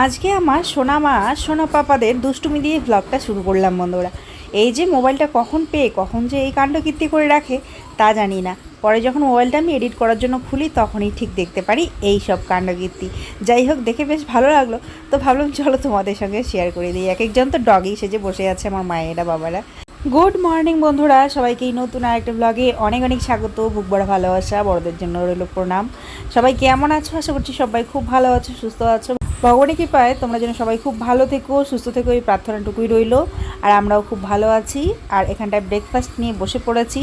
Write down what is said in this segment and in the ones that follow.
আজকে আমার সোনা মা সোনা পাপাদের দুষ্টুমি দিয়ে ব্লগটা শুরু করলাম বন্ধুরা। এই যে মোবাইলটা কখন পেয়ে, কখন যে এই কাণ্ডকীর্তি করে রাখে, তা জানি না। পরে যখন মোবাইলটা আমি এডিট করার জন্য খুলি, তখনই ঠিক দেখতে পারি এই সব কাণ্ডকীর্তি যাই হোক, দেখে বেশ ভালো লাগল। তো ভাবলাম, চলো তোমাদের সঙ্গে শেয়ার করে দিই। এক একজন তো ডগই সেজে বসে আছে আমার মায়েরা বাবারা। গুড মর্নিং বন্ধুরা, সবাইকে এই নতুন আরেকটা ব্লগে অনেক অনেক স্বাগত। বুক বড় ভালোবাসা, বড়দের জন্য রইল প্রণাম। সবাই কেমন আছো? আশা করছি সবাই খুব ভালো আছো, সুস্থ আছো। ভগবানের কৃপায় তোমরা যেন সবাই খুব ভালো থেকো সুস্থ থেকো এই প্রার্থনাটুকুই রইল। আর আমরাও খুব ভালো আছি। আর এখানটায় ব্রেকফাস্ট নিয়ে বসে পড়েছি।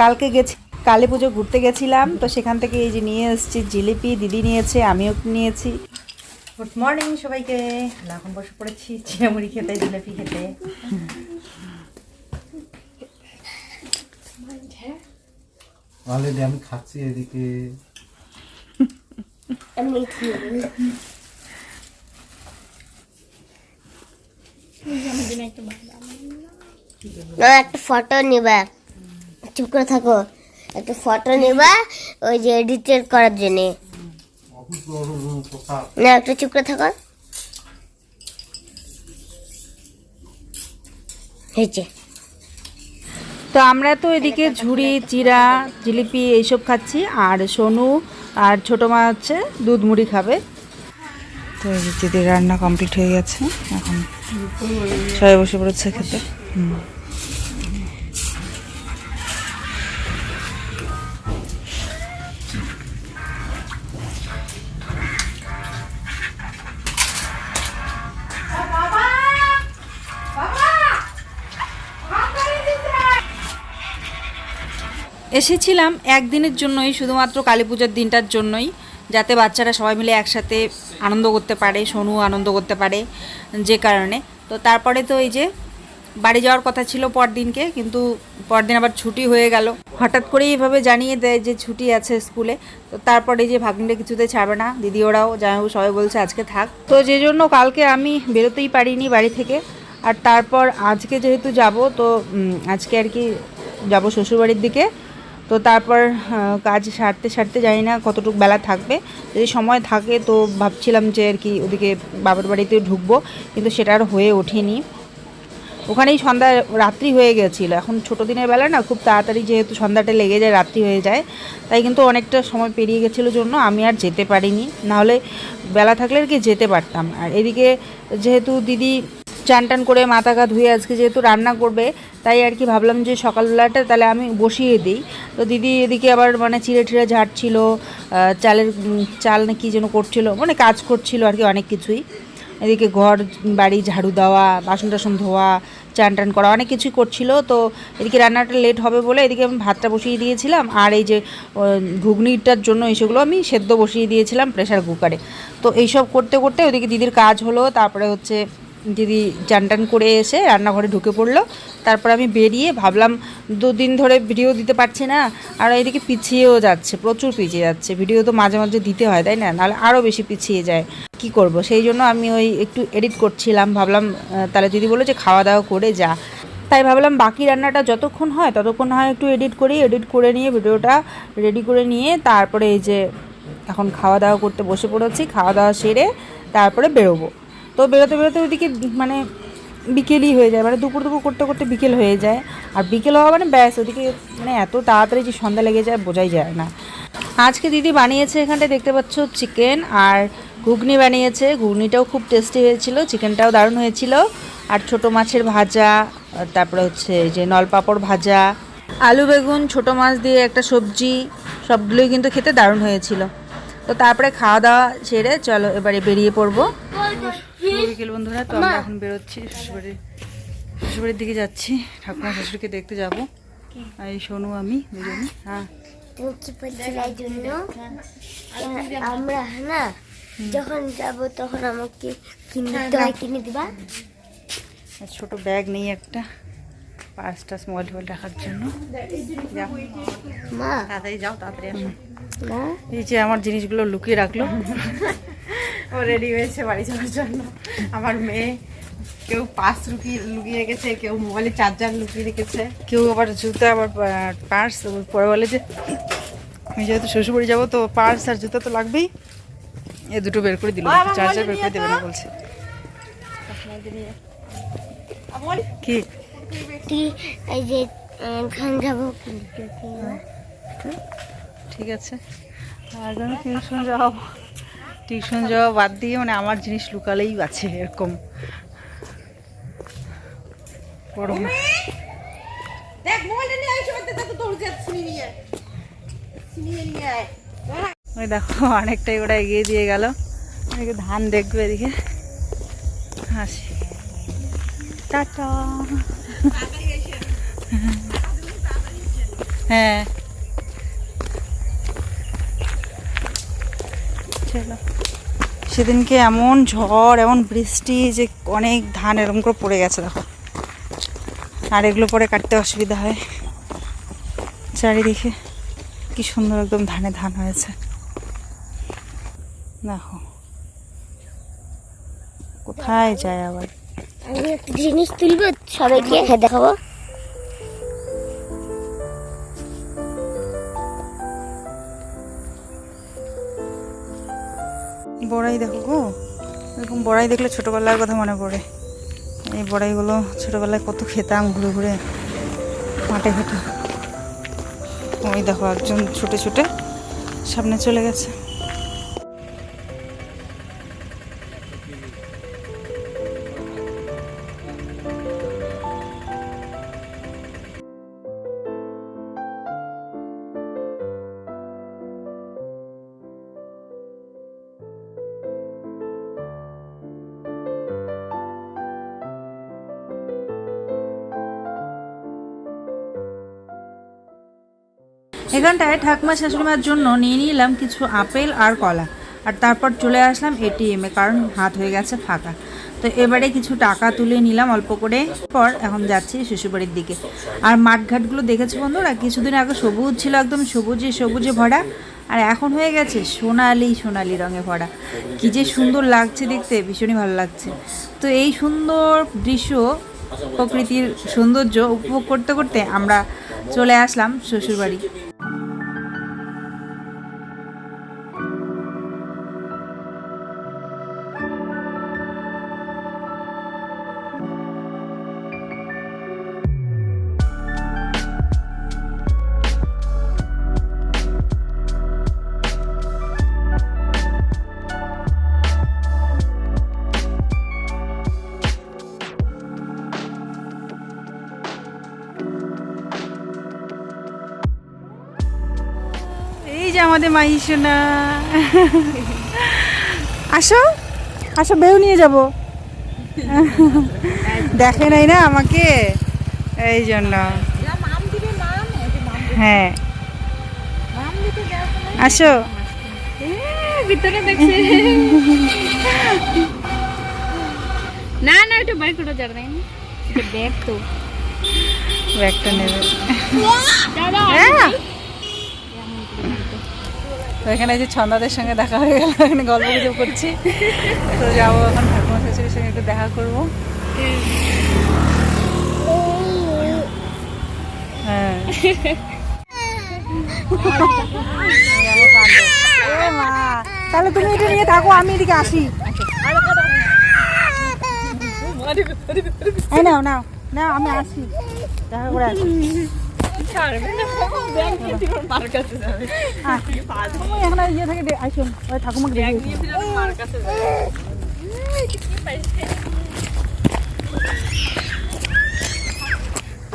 কালকে গেছি কালী পুজো ঘুরতে গেছিলাম। তো সেখান থেকে এই যে নিয়ে এসেছি জিলিপি দিদি নিয়েছে আমিও নিয়েছি। গুড মর্নিং সবাইকে। এখন বসে পড়েছি চিড়ামুড়ি খেতে জিলিপি খেতে। অলরেডি আমি খাচ্ছি এদিকে। না একটা ফটো নিবা। চুপ করে থাকো। একটা ফটো নিবা, ওই যে এডিটেড করার জন্য। না, একটা চুপ করে থাকো। হয়েছে তো আমরা তো এদিকে ঝুড়ি, চিরা, জিলিপি এইসব খাচ্ছি, আর সোনু আর ছোটো মা হচ্ছে দুধ মুড়ি খাবে। তো এই যে রান্না কমপ্লিট হয়ে গেছে, এখন সবাই বসে পড়েছে খেতে। এসেছিলাম একদিনের জন্যই, শুধুমাত্র কালী পূজার দিনটার জন্যই, যাতে বাচ্চারা সবাই মিলে একসাথে আনন্দ করতে পারে, সোনু আনন্দ করতে পারে, যে কারণে। তো তারপরে তো এই যে বাড়ি যাওয়ার কথা ছিল পরদিনকে, কিন্তু পরদিন আবার ছুটি হয়ে গেল। হঠাৎ করেই এভাবে জানিয়ে দেয় যে ছুটি আছে স্কুলে। তো তারপরে যে ভাগ্নিটা কিছুতে ছাড়বে না দিদি ওরাও যাই হোক, সবাই বলছে আজকে থাক। তো যে জন্য কালকে আমি বেরোতেই পারিনি বাড়ি থেকে। আর তারপর আজকে যেহেতু যাব, তো আজকে আর কি যাব শ্বশুরবাড়ির দিকে। তো তারপর কাজ সারতে সারতে জানি না কতটুকু বেলা থাকবে। যদি সময় থাকে তো ভাবছিলাম যে আর কি ওদিকে বাবার বাড়িতে ঢুকবো, কিন্তু সেটা আর হয়ে ওঠেনি। ওখানেই সন্ধ্যা রাত্রি হয়ে গেছিল। এখন ছোটো দিনের বেলা না, খুব তাড়াতাড়ি যেহেতু সন্ধ্যাটা লেগে যায়, রাত্রি হয়ে যায়, তাই কিন্তু অনেকটা সময় পেরিয়ে গেছিল জন্য আমি আর যেতে পারিনি। নাহলে বেলা থাকলে আর কি যেতে পারতাম। আর এদিকে যেহেতু দিদি চান টান করে মাথা গা ধুয়ে আজকে যেহেতু রান্না করবে তাই আর কি ভাবলাম যে সকালবেলাটা তাহলে আমি বসিয়ে দিই। তো দিদি এদিকে আবার মানে চিড়ে টিড়ে ঝাড়ছিল চালের চাল না কী যেন করছিল মানে কাজ করছিল আর কি অনেক কিছুই। এদিকে ঘর, বাড়ি, ঝাড়ু দেওয়া, বাসন টাসন ধোয়া, চান টান করা অনেক কিছুই করছিল। তো এদিকে রান্নাটা লেট হবে বলে এদিকে আমি ভাতটা বসিয়ে দিয়েছিলাম আর এই যে ঘুগনিটার জন্য এইসবগুলো আমি সেদ্ধ বসিয়ে দিয়েছিলাম প্রেশার কুকারে তো এইসব করতে করতে ওদিকে দিদির কাজ হলো, তারপরে হচ্ছে দিদি চান টান করে এসে রান্নাঘরে ঢুকে পড়ল। তারপর আমি বেরিয়ে ভাবলাম, দুদিন ধরে ভিডিও দিতে পারছি না, আর এদিকে পিছিয়েও যাচ্ছে, প্রচুর পিছিয়ে যাচ্ছে। ভিডিও তো মাঝে মাঝে দিতে হয়, তাই না? নাহলে আরও বেশি পিছিয়ে যায়। কি করব? সেই জন্য আমি ওই একটু এডিট করছিলাম, ভাবলাম তাহলে দিদি বলল যে খাওয়া দাওয়া করে যা। তাই ভাবলাম বাকি রান্নাটা যতক্ষণ হয়, ততক্ষণ হয় একটু এডিট করি এডিট করে নিয়ে ভিডিওটা রেডি করে নিয়ে তারপরে এই যে এখন খাওয়া দাওয়া করতে বসে পড়েছি, খাওয়া দাওয়া সেরে তারপরে বেরোবো। তো বেরোতে বেরোতে ওইদিকে মানে বিকেলই হয়ে যায়। মানে দুপুর দুপুর করতে করতে বিকেল হয়ে যায়। আর বিকেল হওয়া মানে ব্যাস ওদিকে মানে এত তাড়াতাড়ি যে সন্ধ্যা লেগে যায়, বোঝাই যায় না। আজকে দিদি বানিয়েছে এখানটায় দেখতে পাচ্ছ চিকেন, আর ঘুগনি বানিয়েছে। ঘুগনিটাও খুব টেস্টি হয়েছিল, চিকেনটাও দারুণ হয়েছিল। আর ছোট মাছের ভাজা তারপরে হচ্ছে যে নলপাপড় ভাজা, আলু বেগুন, ছোট মাছ দিয়ে একটা সবজি, সবগুলোই কিন্তু খেতে দারুণ হয়েছিল। তো তারপরে খাওয়া দাওয়া সেরে চলো এবারে বেরিয়ে পড়ব। বিকেল বন্ধুরা তো আমরা এখন বেরোচ্ছি শ্বশুরবাড়ির শ্বশুরবাড়ির দিকে যাচ্ছি। ঠাকুমা শ্বশুরকে দেখতে যাব। এই সোনু আমি দুজনই হ্যাঁ। জন্য আমরা না যখন যাব তখন আমাকে কিনে দিবা? ছোট ব্যাগ নেই একটা। টাস মোবাইল টোবাইল রাখার জন্য। তাড়াতাড়ি যাও তাড়াতাড়ি এই যে আমার জিনিসগুলো লুকিয়ে রাখল। ও রেডি হয়েছে বাড়ি যাওয়ার জন্য। আমার মেয়ে কেউ পার্স লুকিয়ে লুকিয়ে রেখেছে কেউ মোবাইলের চার্জার লুকিয়ে রেখেছে। কেউ আবার জুতো আবার পার্স পরে বলে যে আমি যেহেতু শ্বশুরবাড়ি যাব তো পার্স আর জুতো তো লাগবেই। এ দুটো বের করে দিল চার্জার বের করে দেবে না বলছে। কি? তুই এই যে খান যাব কিন্তু ঠিক আছে। আর যেন টিউশন যাওয়া টিউশন যাওয়া বাদ দিয়ে মানে আমার জিনিস লুকালেই আছে এরকম। ওই দেখো অনেকটাই ওরা এগিয়ে দিয়ে গেল। এদিকে ধান দেখবে এদিকে। হাসি। টাটা। হ্যাঁ। চলো। সেদিনকে এমন ঝড়, এমন বৃষ্টি যে অনেক ধান এরকম করে পড়ে গেছে, দেখো। আর এগুলো পরে কাটতে অসুবিধা হয়। চারিদিকে কি সুন্দর একদম ধানে ধান হয়েছে। দেখো। কোথায় যায় আবার? জিনিস তুলবো, সবাইকে দেখাবো। বড়াই দেখো গো। এরকম বড়াই দেখলে ছোটোবেলার কথা মনে পড়ে। এই বড়াইগুলো ছোটোবেলায় কত খেতাম ঘুরে ঘুরে, মাঠে ঘাটে। ওই দেখো একজন ছুটে ছুটে সামনে চলে গেছে। এখানটায় ঠাকুমা শাশুড়িমার জন্য নিয়ে নিলাম কিছু আপেল আর কলা। আর তারপর চলে আসলাম এটিএমে কারণ হাত হয়ে গেছে ফাঁকা। তো এবারে কিছু টাকা তুলে নিলাম অল্প করে। পর এখন যাচ্ছি শ্বশুরবাড়ির দিকে। আর মাঠঘাটগুলো দেখেছি বন্ধুরা? কিছুদিন আগে সবুজ ছিল একদম সবুজে সবুজে ভরা। আর এখন হয়ে গেছে সোনালি সোনালি রঙে ভরা। কি যে সুন্দর লাগছে দেখতে, ভীষণই ভালো লাগছে। তো এই সুন্দর দৃশ্য, প্রকৃতির সৌন্দর্য উপভোগ করতে করতে আমরা চলে আসলাম শ্বশুরবাড়ি। এই যে আমাদের মাহি সোনা। আসো আসো বেউ নিয়ে যাব। দেখে নাই না আমাকে? এই জন্য। হ্যাঁ। আসো। ভিতরে দেখছি। না না এটা বাইক করে যার নাই ব্যাগ তো। ব্যাগটা নেবে। দাদা হ্যাঁ। তো এখানে যে ছন্দাদের সঙ্গে দেখা হয়ে গেল এখানে গল্প গুজব করছি। তো যাব এখন ঠাকুমা শাশুড়ির সঙ্গে একটু দেখা করব। হ্যাঁ। তাহলে তুমি এটা নিয়ে থাকো আমি এদিকে আসি। এই নাও নাও নাও আমি আসি। দেখা করে আসি।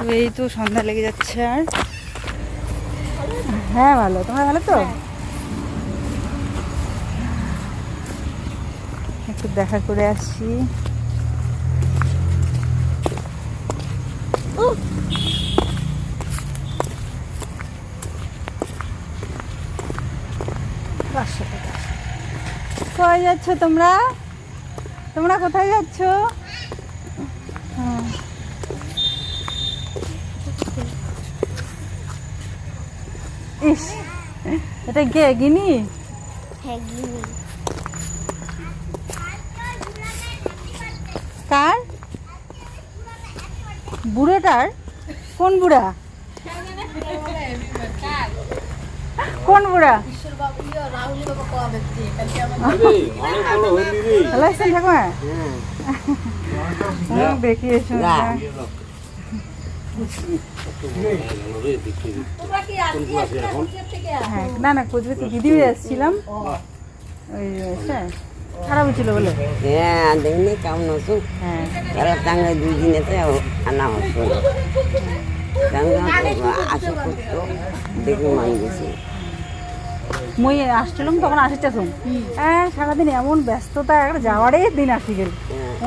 ওই এই তো সন্ধ্যা লেগে যাচ্ছে। আর হ্যাঁ ভালো তোমার ভালো তো একটু দেখা করে আসি পাঁচশো টাকা কোথায় যাচ্ছ তোমরা? তোমরা কোথায় যাচ্ছ? হ্যাঁ। ইস এটা কে গিনি? হ্যাঁ গিনি। কার? বুড়োটার? কোন বুড়া? কোন বুড়া? না না কোচবিহার থেকে দিদি এসেছিলাম খারাপ হয়েছিল বলে হ্যাঁ দেখনি। কেমন আছো হ্যাঁ তারা টাঙ্গাই দুই আনা হতো আসে করতো দেখি মান গেছি মই আসছিলাম তখন আসিতেছুম হ্যাঁ সারাদিন এমন ব্যস্ততা একটা যাওয়ারই দিন আসি গেল।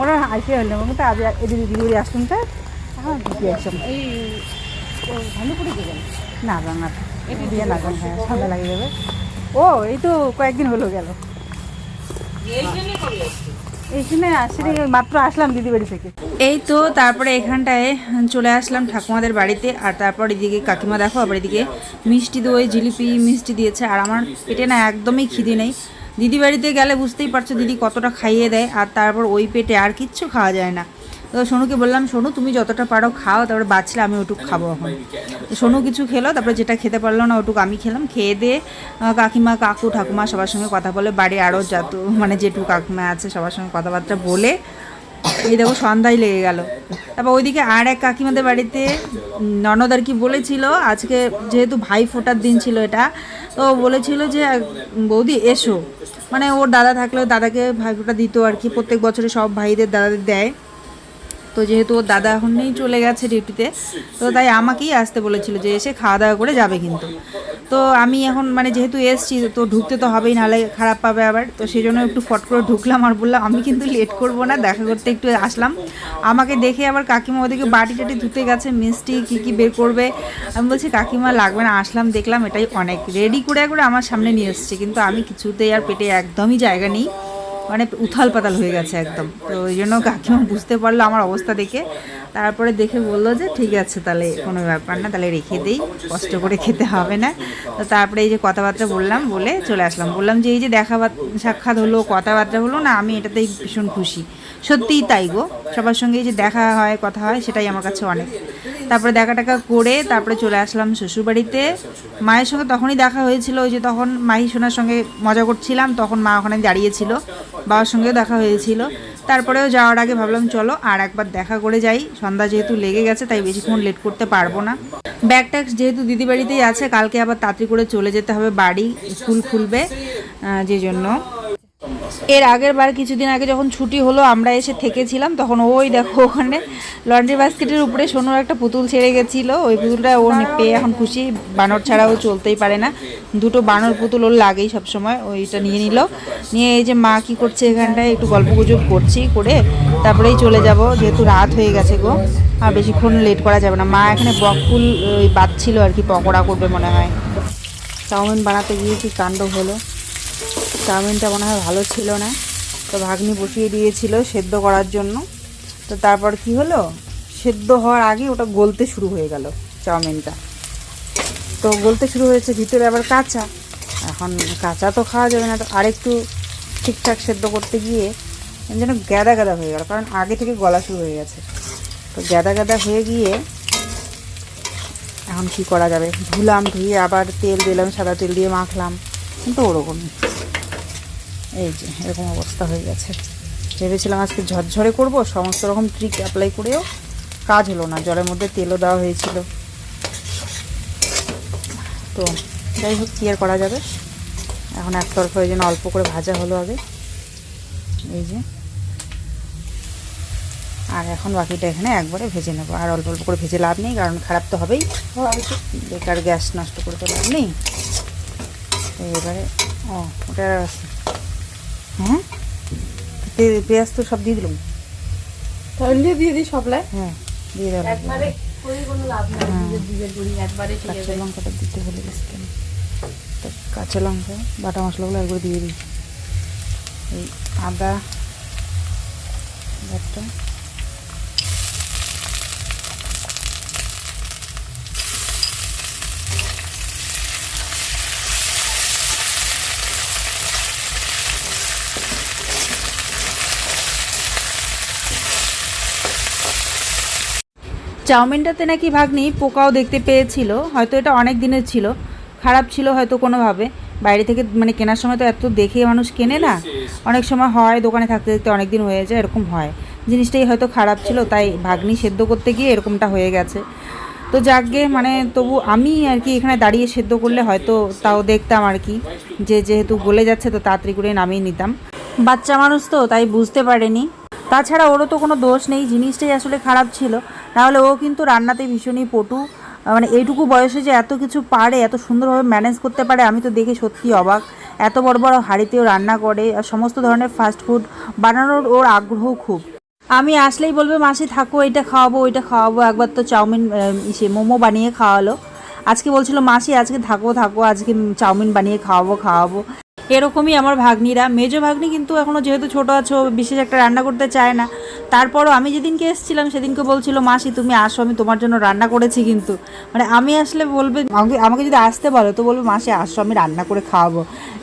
ওরা আসি হলো আমি তো আজ এদিকে দিদি করে আসতাম তো। এখন ঢুকে আসতাম না না না দিয়ে না হ্যাঁ ঠান্ডা লাগে যাবে। ও এই তো কয়েকদিন হলো গেল। এইখানে আসিনি মাত্র আসলাম দিদি বাড়ি থেকে। এই তো তারপরে এখানটায় চলে আসলাম ঠাকুমাদের বাড়িতে, আর তারপর এদিকে কাকিমা দেখো, আবার এদিকে মিষ্টি দই, জিলিপি মিষ্টি দিয়েছে, আর আমার পেটে না একদমই খিদে নেই। দিদি বাড়িতে গেলে বুঝতেই পারছ দিদি কতটা খাইয়ে দেয়, আর তারপর ওই পেটে আর কিচ্ছু খাওয়া যায় না। তো সোনুকে বললাম, সোনু, তুমি যতটা পারো খাও, তারপরে বাঁচলে আমি ওটুকু খাব এখন। সোনু কিছু খেলো, তারপরে যেটা খেতে পারল না, ওটুকু আমি খেলাম। খেয়ে দিয়ে কাকিমা, কাকু, ঠাকুমা সবার সঙ্গে কথা বলে, বাড়ি আরও যত মানে যেটুকু কাকিমা আছে সবার সঙ্গে কথাবার্তা বলে, এই দেখো সন্ধ্যায় লেগে গেল। তারপর ওইদিকে আর এক কাকিমাদের বাড়িতে, ননদ আর কি বলেছিল, আজকে যেহেতু ভাই ফোটার দিন ছিল এটা, তো বলেছিল যে, বৌদি, এসো। মানে ওর দাদা থাকলেও দাদাকে ভাই ফোঁটা দিত আর কি, প্রত্যেক বছরে সব ভাইদের দাদাদের দেয়। তো যেহেতু ওর দাদা এখন নেই, চলে গেছে ডিউটিতে, তো তাই আমাকেই আসতে বলেছিল যে এসে খাওয়া দাওয়া করে যাবে কিন্তু। তো আমি এখন মানে যেহেতু এসছি, তো ঢুকতে তো হবেই, নাহলে খারাপ পাবে আবার। তো সেই জন্য একটু ফট করে ঢুকলাম আর বললাম, আমি কিন্তু লেট করব না, দেখা করতে একটু আসলাম। আমাকে দেখে আবার কাকিমা ওদিকে বাটি টাটি ধুতে গেছে, মিষ্টি কী কী বের করবে। আমি বলছি, কাকিমা, লাগবে না। আসলাম, দেখলাম এটাই অনেক। রেডি করে করে আমার সামনে নিয়ে এসছে, কিন্তু আমি কিছুতেই আর পেটে একদমই জায়গা নেই। মানে উথাল পাতাল হয়ে গেছে একদম। তো ওই জন্য কাকিমা বুঝতে পারল আমার অবস্থা দেখে। তারপরে দেখে বলল যে, ঠিক আছে, তাহলে কোনো ব্যাপার না, তাহলে রেখে দিই, কষ্ট করে খেতে হবে না। তো তারপরে এই যে কথাবার্তা বললাম, বলে চলে আসলাম। বললাম যে, এই যে দেখা সাক্ষাৎ হলো, কথাবার্তা হলো না, আমি এটাতেই ভীষণ খুশি। সত্যিই তাই গো। সবার সঙ্গে এই যে দেখা হয়, কথা হয়, সেটাই আমার কাছে অনেক। তারপরে দেখা টাকা করে তারপরে চলে আসলাম শ্বশুরবাড়িতে। মায়ের সঙ্গে তখনই দেখা হয়েছিল, ওই যে তখন মাহি সোনার সঙ্গে মজা করছিলাম, তখন মা ওখানে দাঁড়িয়েছিল বাবার সঙ্গেও দেখা হয়েছিল। তারপরেও যাওয়ার আগে ভাবলাম, চলো আর একবার দেখা করে যাই। সন্ধ্যা যেহেতু লেগে গেছে, তাই বেশিক্ষণ লেট করতে পারব না। ব্যাগ ট্যাগ যেহেতু দিদি বাড়িতেই আছে, কালকে আবার তাড়াতাড়ি করে চলে যেতে হবে। বাড়ি, স্কুল খুলবে যে জন্য এর আগের বার কিছুদিন আগে যখন ছুটি হলো, আমরা এসে থেকেছিলাম, তখন ওই দেখো ওখানে লন্ড্রি বাস্কেটের উপরে সোনুর একটা পুতুল ছেড়ে গেছিল। ওই পুতুলটা ও পেয়ে এখন খুশি। বানর ছাড়াও চলতেই পারে না। দুটো বানর পুতুল ওর লাগেই সবসময়, ওইটা নিয়ে নিল। নিয়ে এই যে মা কি করছে এখানটায়, একটু গল্প গুজব করছি করে তারপরেই চলে যাব। যেহেতু রাত হয়ে গেছে গো, আর বেশিক্ষণ লেট করা যাবে না। মা এখানে বকফুল ওই বাচ্ছিল আর কি, পকোড়া করবে মনে হয়। চাউমিন বানাতে গিয়ে কি কাণ্ড হলো? চাউমিনটা মনে হয় ভালো ছিল না। তো ভাগ্নি বসিয়ে দিয়েছিল সেদ্ধ করার জন্য। তো তারপর কি হলো? সেদ্ধ হওয়ার আগে ওটা গলতে শুরু হয়ে গেল চাউমিনটা। তো গলতে শুরু হয়েছে, ভিতরে আবার কাঁচা। এখন কাঁচা তো খাওয়া যাবে না, তো আরেকটু ঠিকঠাক সেদ্ধ করতে গিয়ে যেন গ্যাদা গ্যাদা হয়ে গেল, কারণ আগে থেকে গলা শুরু হয়ে গেছে। তো গ্যাদা গ্যাদা হয়ে গিয়ে এখন কি করা যাবে? ধুলাম, ধুয়ে আবার তেল দিলাম, সাদা তেল দিয়ে মাখলাম। কিন্তু ওরকমই এই যে, এরকম অবস্থা হয়ে গেছে। ভেবেছিলাম আজকে ঝরঝরে করব, সমস্ত রকম ট্রিক অ্যাপ্লাই করেও কাজ হলো না। জলের মধ্যে তেলও দেওয়া হয়েছিল। তো যাই হোক, কী আর করা যাবে? এখন এক একতরফা ওই জন্য অল্প করে ভাজা হলো আগে। এই যে। আর এখন বাকিটা এখানে একবারে ভেজে নেব। আর অল্প অল্প করে ভেজে লাভ নেই, কারণ খারাপ তো হবেই। বেকার গ্যাস নষ্ট করে তো লাভ নেই। এবারে, ও, ওটা হ্যাঁ? পেঁয়াজ তো সব দিয়ে দিলাম। তাহলে দিয়ে দিই সবলাই হ্যাঁ দিয়ে লাগবে। একবারে করে কোনো লাভ নাই নিজের দিকের একবারে কাঁচা লঙ্কাটা দিতে ভুলে গেছি কেন? কাঁচা লঙ্কা বাটা মশলাগুলো একবার দিয়ে দিই। এই আদা একটা চাউমিনটাতে নাকি ভাগ্নি পোকাও দেখতে পেয়েছিল হয়তো এটা অনেক দিনের ছিল খারাপ ছিল হয়তো কোনোভাবে। বাইরে থেকে মানে কেনার সময় তো এত দেখে মানুষ কেনে না। অনেক সময় হয় দোকানে থাকতে থাকতে অনেক দিন হয়ে যায় এরকম হয়। জিনিসটাই হয়তো খারাপ ছিল তাই ভাগ্নি সেদ্ধ করতে গিয়ে এরকমটা হয়ে গেছে। তো যাকগে মানে তবু আমি আর কি এখানে দাঁড়িয়ে সেদ্ধ করলে হয়তো তাও দেখতাম আর কি। যে যেহেতু গলে যাচ্ছে তো তাড়াতাড়ি করে নামিয়ে নিতাম। বাচ্চা মানুষ তো তাই বুঝতে পারেনি। তাছাড়া ওরও তো কোনো দোষ নেই, জিনিসটাই আসলে খারাপ ছিল। নাহলে ও কিন্তু রান্নাতে ভীষণই পটু। মানে এইটুকু বয়সে যে এত কিছু পারে, এত সুন্দরভাবে ম্যানেজ করতে পারে, আমি তো দেখে সত্যি অবাক। এত বড় বড় হাঁড়িতেও রান্না করে, আর সমস্ত ধরনের ফাস্ট ফুড বানানোর ওর আগ্রহ খুব। আমি আসলেই বলবে, মাসি, থাকো, এটা খাওয়াবো, ওইটা খাওয়াবো। একবার তো চাউমিন ইসে মোমো বানিয়ে খাওয়ালো। আজকে বলছিল, মাসি, আজকে থাকো থাকো, আজকে চাউমিন বানিয়ে খাওয়াবো খাওয়াবো। এরকমই আমার ভাগ্নিরা। মেজো ভাগ্নি কিন্তু এখনও যেহেতু ছোটো আছো বিশেষ একটা রান্না করতে চায় না। তারপরও আমি যেদিনকে এসেছিলাম, সেদিনকে বলছিল, মাসি, তুমি আসো, আমি তোমার জন্য রান্না করেছি কিন্তু। মানে আমি আসলে বলবে, আমাকে আমাকে যদি আসতে বলো, তো বলবে, মাসি, আসো, আমি রান্না করে খাওয়াবো।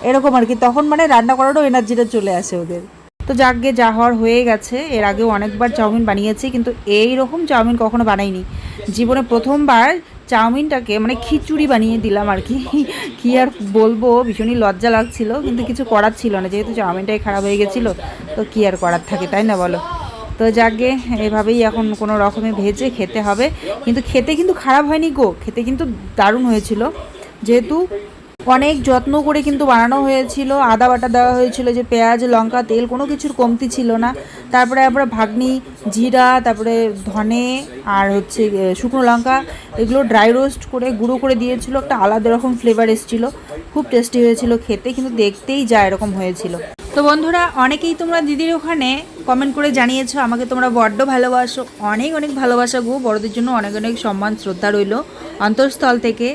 এরকম আর কি। তখন মানে রান্না করারও এনার্জিটা চলে আসে ওদের। তো যাকগে, যা হওয়ার হয়ে গেছে। এর আগেও অনেকবার চাউমিন বানিয়েছি, কিন্তু এই রকম চাউমিন কখনো বানাইনি। জীবনে প্রথমবার চাউমিনটাকে মানে খিচুড়ি বানিয়ে দিলাম আর কি। কী আর বলব, ভীষণই লজ্জা লাগছিল, কিন্তু কিছু করার ছিল না, যেহেতু চাউমিনটাই খারাপ হয়ে গেছিল, তো কী আর করার থাকে, তাই না বলো? তো যাকে এভাবেই এখন কোনো রকমে ভেজে খেতে হবে, কিন্তু খেতে কিন্তু খারাপ হয়নি গো, খেতে কিন্তু দারুণ হয়েছিল। যেহেতু অনেক যত্ন করে কিন্তু বানানো হয়েছিল। আদা বাটা দেওয়া হয়েছিল যে পেঁয়াজ, লঙ্কা, তেল কোনো কিছুর কমতি ছিল না। তারপরে আবার ভাগনি, জিরা, তারপরে ধনে আর হচ্ছে শুকনো লঙ্কা এগুলো ড্রাই রোস্ট করে গুঁড়ো করে দিয়েছিল। একটা আলাদা রকম ফ্লেভার এসেছিল। খুব টেস্টি হয়েছিল খেতে, কিন্তু দেখতেই যা এরকম হয়েছিল। তো বন্ধুরা, অনেকেই তোমরা দিদির ওখানে কমেন্ট করে জানিয়েছো, আমাকে তোমরা বড্ড ভালোবাসো। অনেক অনেক ভালোবাসা গো, বড়দের জন্য অনেক অনেক সম্মান, শ্রদ্ধা রইল। অন্তঃস্থল থেকে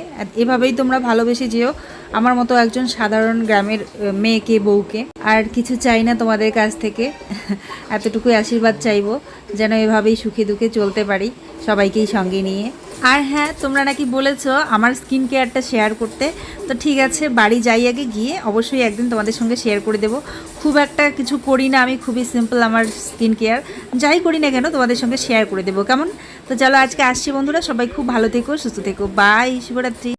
এভাবেই তোমরা ভালোবেসে যেও। আমার মতো একজন সাধারণ গ্রামের মেয়েকে, বউকে। আর কিছু চাই না তোমাদের কাছ থেকে। এতটুকুই আশীর্বাদ চাইব, যেন এভাবেই সুখে দুঃখে চলতে পারি সবাইকেই সঙ্গে নিয়ে। আর হ্যাঁ তোমরা নাকি বলেছ আমার স্কিন কেয়ারটা শেয়ার করতে। তো ঠিক আছে, বাড়ি যাই আগে গিয়ে অবশ্যই একদিন তোমাদের সঙ্গে শেয়ার করে দেব। খুব একটা কিছু করি না আমি, খুবই সিম্পল আমার স্কিন কেয়ার যাই করি না কেন, তোমাদের সঙ্গে শেয়ার করে দেবো, কেমন? তো চলো আজকে আসছি বন্ধুরা, সবাই খুব ভালো থেকো, সুস্থ থেকো। বাই শুভরাত্রি।